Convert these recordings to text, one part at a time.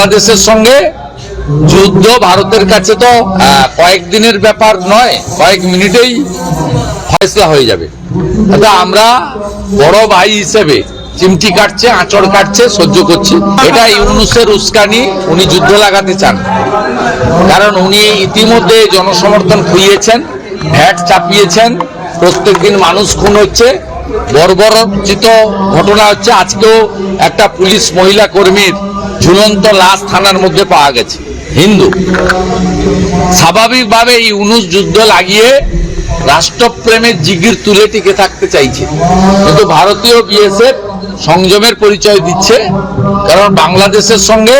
বাংলাদেশের সঙ্গে যুদ্ধ ভারতের কাছে তো কয়েকদিনের ব্যাপার নয়, কয়েক মিনিটেই ফয়সলা হয়ে যাবে। তবে আমরা বড় ভাই হিসেবে চিমটি কাটছে, আঁচড় কাটছে, সহ্য করছি। এটা ইউনুসের উস্কানি, উনি যুদ্ধ লাগাতে চান। কারণ উনি ইতিমধ্যে জনসমর্থন খুইয়েছেন, ভ্যাট চাপিয়েছেন প্রত্যেকদিন মানুষ খুন হচ্ছে। বর্বরচিত ঘটনা হচ্ছে, আজকেও একটা পুলিশ মহিলা কর্মীর ঝুলন্ত লাশ থানার মধ্যে পাওয়া গেছে। হিন্দু। স্বাভাবিকভাবে এই ইউনুস যুদ্ধ লাগিয়ে রাষ্ট্রপ্রেমের জিগির তুলে টিকে থাকতে চাইছে। কিন্তু ভারতীয় বিএসএফ সংযমের পরিচয় দিচ্ছে, কারণ বাংলাদেশের সঙ্গে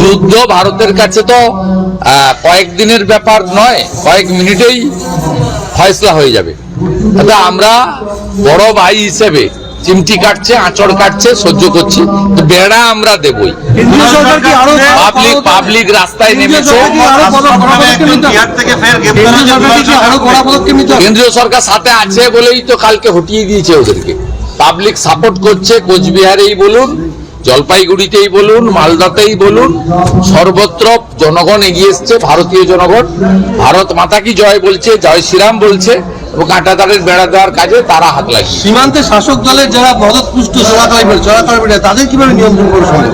যুদ্ধ ভারতের কাছে তো কয়েকদিনের ব্যাপার নয়, কয়েক মিনিটেই ফয়সলা হয়ে যাবে। তবে আমরা বড় ভাই হিসেবে চিমটি কাটছে আঁচড় কাটছে সহ্য করছি। তো বেড়া আমরা দেবই। কেন্দ্রীয় সরকার কি আরও পাবলিক পাবলিক রাস্তায় নেমেছে। হবে? কেন্দ্রীয় সরকার সাথে আছে বলেই তো কালকে হটিয়ে দিয়েছে ওদেরকে। পাবলিক সাপোর্ট করছে কোচবিহারেই বলুন জলপাইগুড়িতেই বলুন মালদাতেই বলুন সর্বত্র জনগণ এগিয়ে এসছে ভারতীয় জনগণ। ভারত মাতা কি জয় বলছে? জয় শ্রীরাম বলছে। এবং কাঁটাতারের বেড়া দেওয়ার কাজে তারা হাত লাগিয়েছে। সীমান্তে শাসক দলের যারা মদতপুষ্ট চোরাকারী চোরাকারীরা তাদের কীভাবে নিয়ন্ত্রণ করে সম্ভব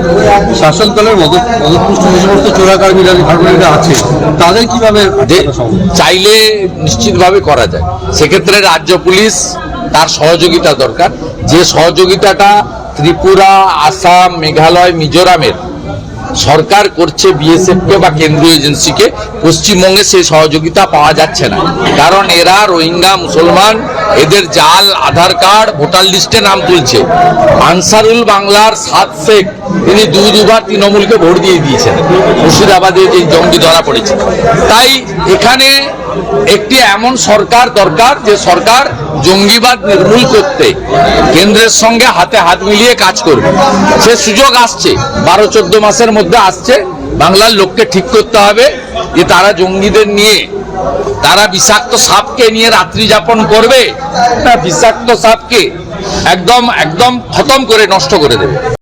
শাসক দলের মদত মদতপুষ্ট যে সমস্ত চোরাকারীরা কারণীরা আছে তাদের কীভাবে চাইলে নিশ্চিতভাবে করা যায়। সেক্ষেত্রে রাজ্য পুলিশ তার সহযোগিতা দরকার। যে সহযোগিতাটা ত্রিপুরা আসাম মেঘালয় মিজোরামের সরকার করছে বিএসএফকে বা কেন্দ্রীয় এজেন্সিকে, পশ্চিমবঙ্গে সেই সহযোগিতা পাওয়া যাচ্ছে না। কারণ এরা রোহিঙ্গা, মুসলমান, এদের জাল, আধার কার্ড, ভোটার লিস্টে নাম তুলছে। আনসারুল বাংলার সাত শেখ তিনি দু দুবার তৃণমূলকে ভোট দিয়ে দিয়েছেন। মুর্শিদাবাদে যে জঙ্গি ধরা পড়েছে। তাই এখানে একটি এমন সরকার দরকার, যে সরকার জঙ্গিবাদ নির্মূল করতে কেন্দ্রের সঙ্গে হাতে হাত মিলিয়ে কাজ করবে। সে সুযোগ আসছে। বারো চোদ্দ মাসের মধ্যে আসছে, বাংলার লোককে ঠিক করতে হবে যে তারা জঙ্গিদের নিয়ে, তারা বিষাক্ত সাপকে নিয়ে রাত্রি যাপন করবে। না, বিষাক্ত সাপকে একদম একদম খতম করে নষ্ট করে দেবে।